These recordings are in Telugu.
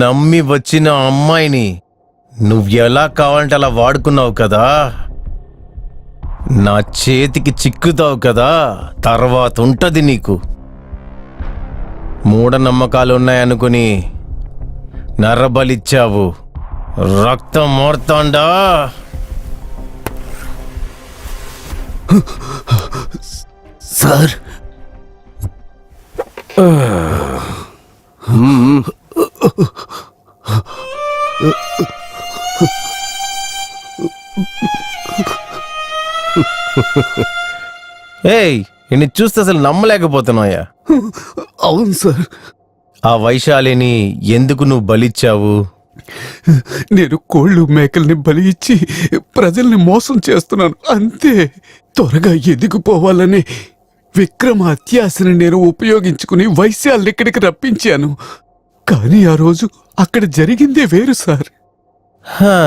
నమ్మి వచ్చిన అమ్మాయిని నువ్వు ఎలా కావాలంటే అలా వాడుకున్నావు కదా? నా చేతికి చిక్కుతావు కదా? తర్వాత ఉంటది నీకు. మూఢనమ్మకాలు ఉన్నాయనుకుని నర్రబలిచ్చావు రక్తం మోర్తాండా సార్ ఏయ్ నిన్ను చూస్తే అసలు నమ్మలేకపోతున్నాయా అవును సార్. ఆ వైశాలిని ఎందుకు నువ్వు బలిచ్చావు? నేను కోళ్ళు మేకల్ని బలి ఇచ్చి ప్రజల్ని మోసం చేస్తున్నాను. అంతే. త్వరగా ఎదిగిపోవాలని విక్రమ అత్యాశని నేను ఉపయోగించుకుని వైశ్యాల్ని ఇక్కడికి రప్పించాను. కానీ ఆ రోజు అక్కడ జరిగిందే వేరు సార్.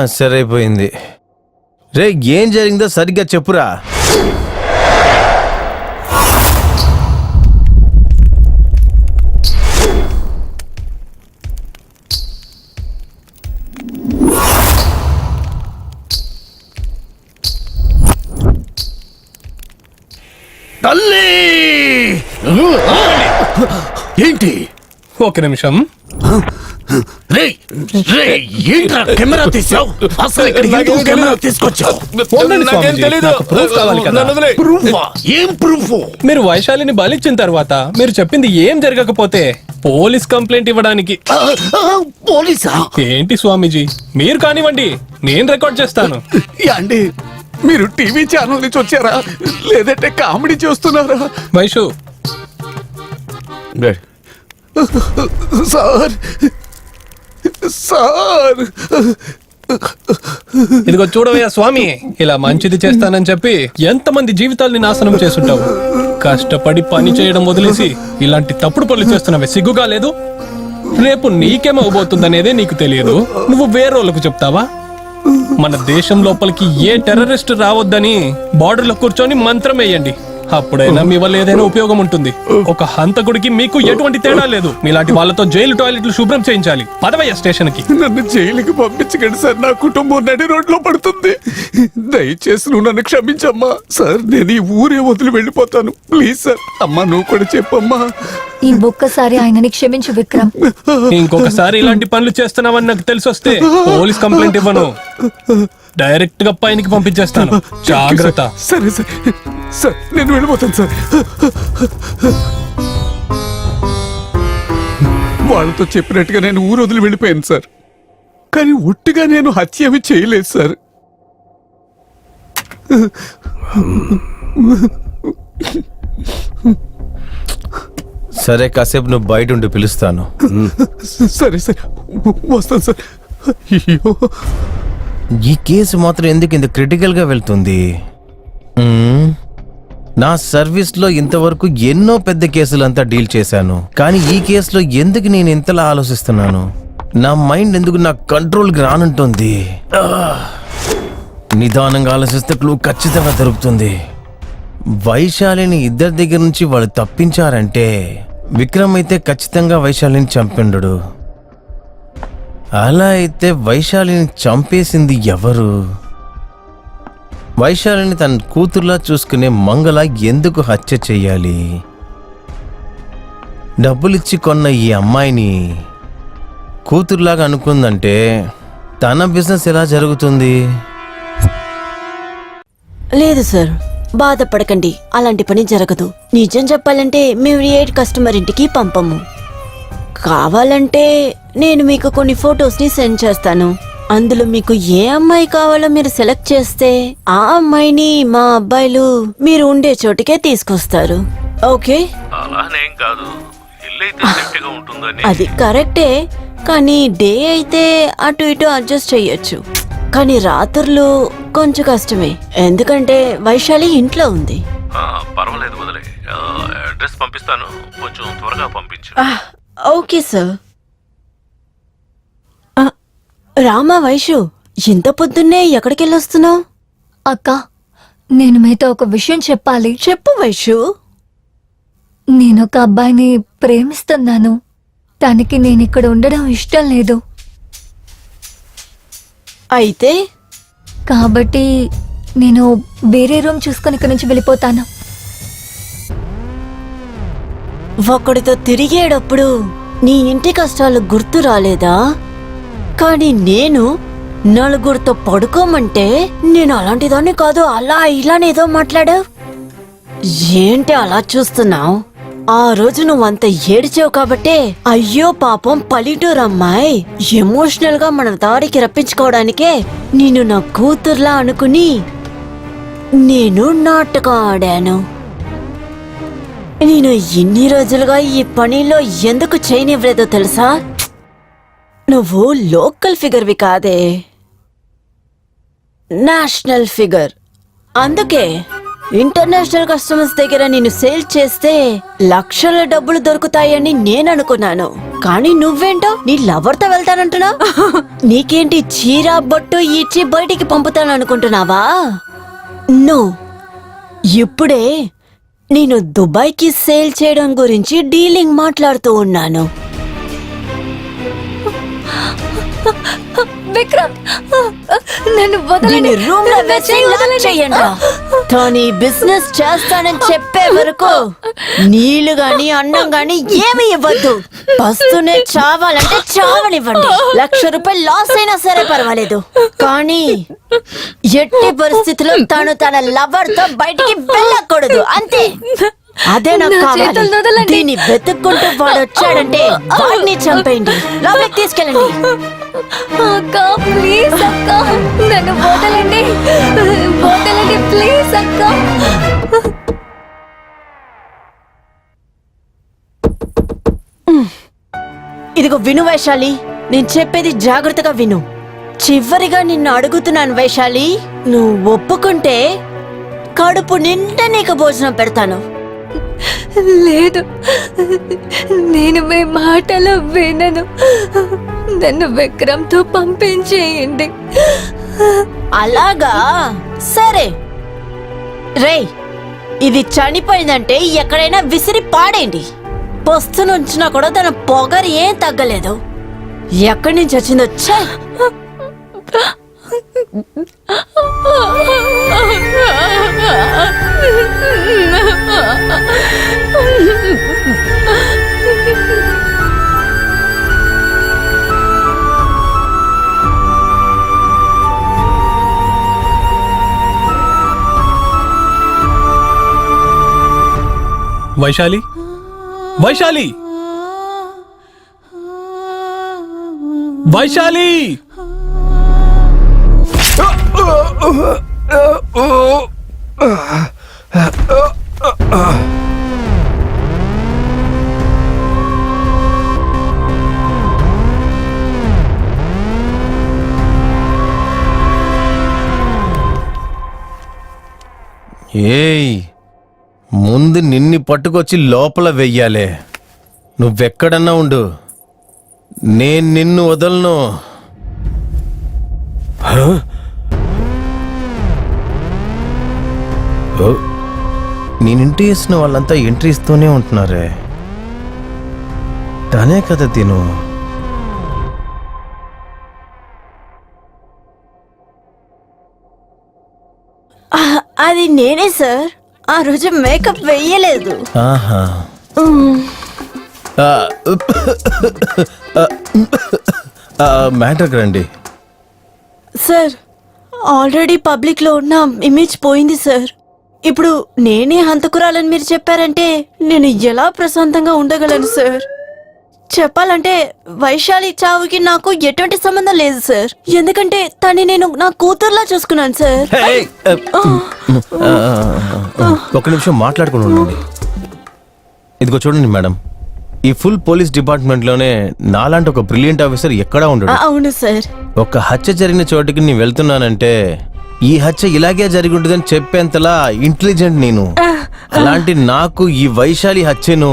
సరైపోయింది. రే ఏం జరిగిందో సరిగ్గా చెప్పురా. తల్లి! ఏంటి? ఒక నిమిషం. రే రే ఏంట్రా కెమెరా తీసావు? అసలు ఇక్కడ ఎందుకు కెమెరా తీసుకొచ్చావు? ఉండండి స్వామీజీ, నాకు proof కావాలి కదా. ప్రూఫా ఏం ప్రూఫ్ మీరు వైశాలిని బలిచ్చిన తర్వాత మీరు చెప్పింది ఏం జరగకపోతే పోలీస్ కంప్లైంట్ ఇవ్వడానికి. పోలీసా? ఏంటి స్వామీజీ? మీరు కానివ్వండి నేను రికార్డ్ చేస్తాను. యాండి మీరు టీవీ ఛానల్ నుంచి వచ్చారా? లేదంటే కామెడీ చూస్తున్నారా? వైషు. సార్. సార్. ఇదిగో చూడవయ్యా స్వామి ఇలా మంచిది చేస్తానని చెప్పి ఎంతమంది జీవితాల్ని నాశనం చేసుంటావు కష్టపడి పని చేయడం వదిలేసి ఇలాంటి తప్పుడు పనులు చేస్తున్నావే సిగ్గుగా లేదు? రేపు నీకేమవబోతుందనేదే నీకు తెలియదు. నువ్వు వేరేళ్ళకు చెప్తావా? మన దేశం లోపలికి ఏ టెర్రరిస్ట్ రావద్దని బార్డర్లో కూర్చొని మంత్రం వేయండి. అప్పుడైనా మీ వల్ల ఏదైనా ఉపయోగం ఉంటుంది. ఒక హంతకుడికి మీకు ఎటువంటి తేడా లేదు. మీలాంటి వాళ్ళతో జైలు టాయిలెట్లు శుభ్రం చేయించాలి. పదవయ్య స్టేషన్కి నన్ను జైలుకి పంపించకండి సార్. నా కుటుంబం నడి రోడ్లో పడుతుంది. దయచేసి నువ్వు నన్ను క్షమించమ్మా. సార్ నేను ఈ ఊరే వదిలి వెళ్ళిపోతాను. Please sir. అమ్మా నువ్వు కూడా చెప్పమ్మా. ఈ ఒక్కసారి ఆయనని క్షమించు విక్రమ్. ఇంకొకసారి ఇలాంటి పనులు చేస్తున్నావని నాకు తెలిసి వస్తే పోలీస్ కంప్లైంట్ ఇవ్వను. డైరెక్ట్గా పైనకి పంపించేస్తాను. జాగ్రత్త. సరే సార్. సార్ నేను వెళ్ళిపోతాను సార్. వాళ్ళతో చెప్పినట్టుగా నేను ఊరు వదిలి వెళ్ళిపోయాను సార్. కానీ ఒట్టిగా నేను హత్య అవి చేయలేదు సార్. సరే కాసేపు నువ్వు బయట ఉండి పిలుస్తాను. సరే సరే. వస్తాను సార్. అయ్యో. ఈ కేసు మాత్రం ఎందుకు ఇంత క్రిటికల్గా వెళ్తుంది? నా సర్వీస్లో ఇంతవరకు ఎన్నో పెద్ద కేసులంతా డీల్ చేశాను. కానీ ఈ కేసులో ఎందుకు నేను ఇంతలా ఆలోచిస్తున్నాను? నా మైండ్ ఎందుకు నా కంట్రోల్కి రానుంటుంది? నిదానంగా ఆలోచిస్తే క్లూ ఖచ్చితంగా దొరుకుతుంది. వైశాలిని ఇద్దరి దగ్గర నుంచి వాళ్ళు తప్పించారంటే విక్రమ్ అయితే ఖచ్చితంగా వైశాలిని చంపిండు అలా అయితే వైశాలిని చంపేసింది ఎవరు? వైశాలిని తన కూతుర్లా చూసుకునే మంగళ ఎందుకు హత్య చేయాలి? డబ్బులిచ్చి కొన్న ఈ అమ్మాయిని కూతుర్లాగా అనుకుందంటే తన బిజినెస్ ఎలా జరుగుతుంది? లేదు సార్ బాధపడకండి. అలాంటి పని జరగదు. నిజం చెప్పాలంటే మేము ఏ కస్టమర్ ఇంటికి పంపము. కావాలంటే నేను మీకు కొన్ని ఫొటోస్ని సెండ్ చేస్తాను. అందులో మీకు ఏ అమ్మాయి కావాలో మీరు సెలెక్ట్ చేస్తే ఆ అమ్మాయిని మా అబ్బాయిలు మీరు ఉండే చోటుకే తీసుకొస్తారు. ఓకే? అలానేం కాదు. ఇల్లు అయితే సేఫ్టీగా ఉంటుందని. అది కరెక్టే. కానీ డే అయితే అటు ఇటు అడ్జస్ట్ చెయ్యొచ్చు. కానీ రాత్రులు కొంచెం కష్టమే. ఎందుకంటే వైశాలి ఇంట్లో ఉంది. ఆ, పర్వాలేదు వదిలే. ఆ, అడ్రస్ పంపిస్తాను. కొంచెం త్వరగా పంపించు. Okay sir. రామా వైషు ఇంత పొద్దున్నే ఎక్కడికి వెళ్ళొస్తున్నావు అక్క నేను మీతో ఒక విషయం చెప్పాలి. చెప్పు వైషు. నేను ఒక అబ్బాయిని ప్రేమిస్తున్నాను. తనకి నేను ఇక్కడ ఉండడం ఇష్టం లేదు. అయితే? కాబట్టి నేను వేరే రూమ్ చూసుకొని ఇక్కడ నుంచి వెళ్ళిపోతాను. ఒకడితో తిరిగేటప్పుడు నీ ఇంటి కష్టాలు గుర్తు రాలేదా? కానీ నేను నలుగురితో పడుకోమంటే నేను అలాంటిదాన్ని కాదు అలా ఇలానేదో మాట్లాడావు? ఏంటి అలా చూస్తున్నావు? ఆ రోజు నువ్వు అంత ఏడిచావు కాబట్టే అయ్యో పాపం పల్లెటూరు అమ్మాయి ఎమోషనల్గా మన దారికి రప్పించుకోవడానికే నేను నా కూతుర్లా అనుకుని నేను నాటకం ఆడాను. నేను ఇన్ని రోజులుగా ఈ పనిలో ఎందుకు చేయనివ్వలేదో తెలుసా? నువ్వు లోకల్ ఫిగర్వి కాదే. National figure. అందుకే ఇంటర్నేషనల్ కస్టమర్స్ దగ్గర నేను సేల్ చేస్తే లక్షల డబ్బులు దొరుకుతాయని నేను అనుకున్నాను. కానీ నువ్వేంటో నీ లవర్తో వెళ్తానంటున్నా. నీకేంటి చీర బొట్టు ఇచ్చి బయటికి పంపుతాననుకుంటున్నావా? నో. ఇప్పుడే నేను దుబాయ్కి సేల్ చేయడం గురించి డీలింగ్ మాట్లాడుతూ ఉన్నాను. విక్రమ్ నన్ను దీన్ని వదలండి రూమ్లో నా వేసి చెయ్యి లాక్ వదలండి. చెయ్యండి కానీ బిజినెస్ చేస్తానని చెప్పే వరకు నీళ్ళు గాని అన్నం గాని ఏమి ఇవ్వద్దు. పస్తునే చావాలంటే చావనివ్వండి. లక్ష రూపాయలు లాస్ అయినా సరే పర్వాలేదు. కానీ ఎట్టి పరిస్థితిలో తను తన లవర్తో బయటికి వెళ్ళకూడదు. అంతే. అదే నాకు కావాలి. దీన్ని వెతుక్కుంటూ వాడు వచ్చాడంటే వాడిని చంపేయండి. లోపలికి తీసుకెళ్ళండి. అక్క ప్లీజ్ అక్క నన్ను వదలండి. వదలండి ప్లీజ్ అక్క. ఇదిగో విను వైశాలి నేను చెప్పేది జాగ్రత్తగా విను. చివరిగా నిన్ను అడుగుతున్నాను వైశాలి నువ్వు ఒప్పుకుంటే కడుపు నిండా నీకు భోజనం పెడతాను. లేదు. నేను మీ మాటలు వినను. నన్ను విక్రమ్తో పంపించేయండి. అలాగా? సరే. రేయ్ ఇది చనిపోయిందంటే ఎక్కడైనా విసిరి పాడేయండి. పొస్తునుంచినా కూడా తన పొగరు ఏం తగ్గలేదు. ఎక్కడి నుంచి వచ్చిందో ఛే! వైశాలి వైశాలి వైశాలి ఏయ్ ముందు నిన్ని పట్టుకొచ్చి లోపల వెయ్యాలే. నువ్వెక్కడన్నా ఉండు. నేను నిన్ను వదలను? ఓ, నేను ఇంటి వేసిన వాళ్ళంతా ఎంట్రీ ఇస్తూనే ఉంటున్నారే. తనే కదా తిను. అది నేనే సార్. ఆ రోజు మేకప్ వెయ్యలేదు ఆహా. మ్యాటర్కి రండి. సార్ ఆల్రెడీ పబ్లిక్లో ఉన్న ఇమేజ్ పోయింది సార్. ఇప్పుడు నేనే హంతకురాలని మీరు చెప్పారంటే నేను ఎలా ప్రశాంతంగా ఉండగలను సార్? చెప్పాలంటే వైశాలి చావుకి నాకు ఎటువంటి సంబంధం లేదు సార్. ఎందుకంటే తన్ని నేను నా కూతుర్లా చూసుకున్నాను సార్. ఒక నిమిషం మాట్లాడుకుని ఉండండి. ఇదిగో చూడండి మేడం. ఈ ఫుల్ పోలీస్ డిపార్ట్మెంట్లోనే నాలాంటి ఒక బ్రిలియంట్ ఆఫీసర్ ఎక్కడా ఉండడు. అవును సార్. ఒక హత్య జరిగిన చోటికి నేను వెళ్తున్నానంటే ఈ హత్య ఇలాగే జరిగి ఉంటుందని చెప్పేంతలా ఇంటెలిజెంట్ నేను. అలాంటి నాకు ఈ వైశాలి హత్యను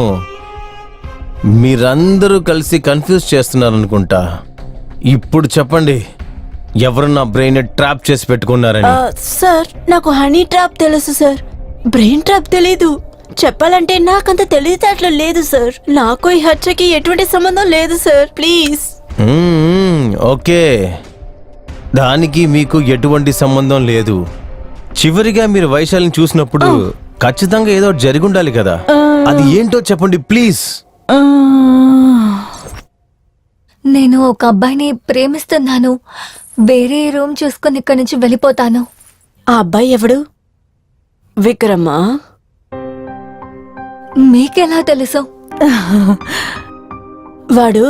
మీరందరూ కలిసి కన్ఫ్యూజ్ చేస్తున్నారనుకుంటా. ఇప్పుడు చెప్పండి ఎవరు నా బ్రెయిన్ ట్రాప్ చేసి పెట్టుకున్నారని? సార్ నాకు హనీ ట్రాప్ తెలుసు సార్. బ్రెయిన్ ట్రాప్ తెలీదు. చెప్పాలంటే నాకంత తెలివితేటలు లేదు సార్. నాకు ఈ హత్యకి ఎటువంటి సంబంధం లేదు సార్. ప్లీజ్. ఓకే. దానికి మీకు ఎటువంటి సంబంధం లేదు. చివరిగా మీరు వైశాలిని చూసినప్పుడు ఖచ్చితంగా ఏదో ఒకటి జరిగి ఉండాలి కదా అది ఏంటో చెప్పండి ప్లీజ్. నేను ఒక అబ్బాయిని ప్రేమిస్తున్నాను. వేరే రూమ్ చూసుకొని ఇక్కడి నుంచి వెళ్ళిపోతాను. ఆ అబ్బాయి ఎవడు? విక్రమా? మీకెలా తెలుసు? వాడు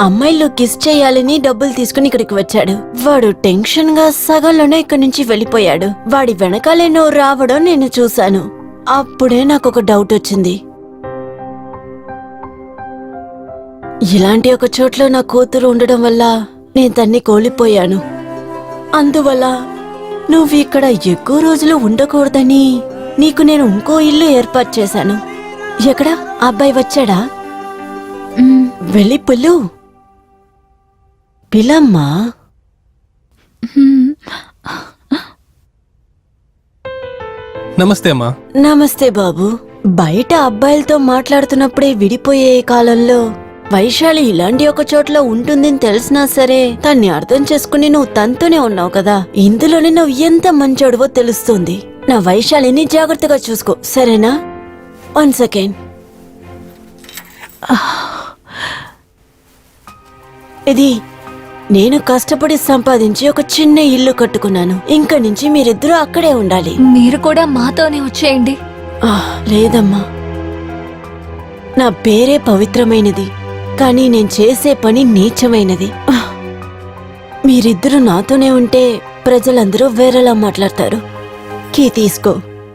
అమ్మాయిలు కిస్ చేయాలని డబ్బులు తీసుకుని ఇక్కడికి వచ్చాడు. వాడు టెన్షన్గా సగంలోనే ఇక్కడి నుంచి వెళ్ళిపోయాడు. వాడి వెనకాలే నువ్వు రావడం నేను చూశాను. అప్పుడే నాకు ఒక డౌట్ వచ్చింది. ఇలాంటి ఒక చోట్లో నా కూతురు ఉండడం వల్ల నేను తన్ని కోల్పోయాను. అందువల్ల నువ్వు ఇక్కడ ఎక్కువ రోజులు ఉండకూడదని నీకు నేను ఇంకో ఇల్లు ఏర్పాటు చేశాను. ఎక్కడ? అబ్బాయి వచ్చాడా? వెళ్ళి పుల్లు పిలమ్మా? నమస్తే అమ్మా. నమస్తే బాబు. బయట అబ్బాయిలతో మాట్లాడుతున్నప్పుడే విడిపోయే ఈ కాలంలో వైశాలి ఇలాంటి ఒక చోట్ల ఉంటుందని తెలిసినా సరే దాన్ని అర్థం చేసుకుని నువ్వు తనతోనే ఉన్నావు కదా. ఇందులోనే నువ్వు ఎంత మంచోడువో తెలుస్తుంది. నా వైశాలిని జాగ్రత్తగా చూసుకో సరేనా? వన్ సెకండ్ ఇది నేను కష్టపడి సంపాదించి ఒక చిన్న ఇల్లు కట్టుకున్నాను. ఇంక నుంచి మీరిద్దరూ అక్కడే ఉండాలి. మీరు కూడా మాతోనే వచ్చేయండి. ఆ, లేదమ్మా. నా పేరే పవిత్రమైనది కానీ నేను చేసే పని నీచమైనది. ఆ, మీరిద్దరూ నాతోనే ఉంటే ప్రజలందరూ వేరేలా మాట్లాడతారు. కీ తీసుకో.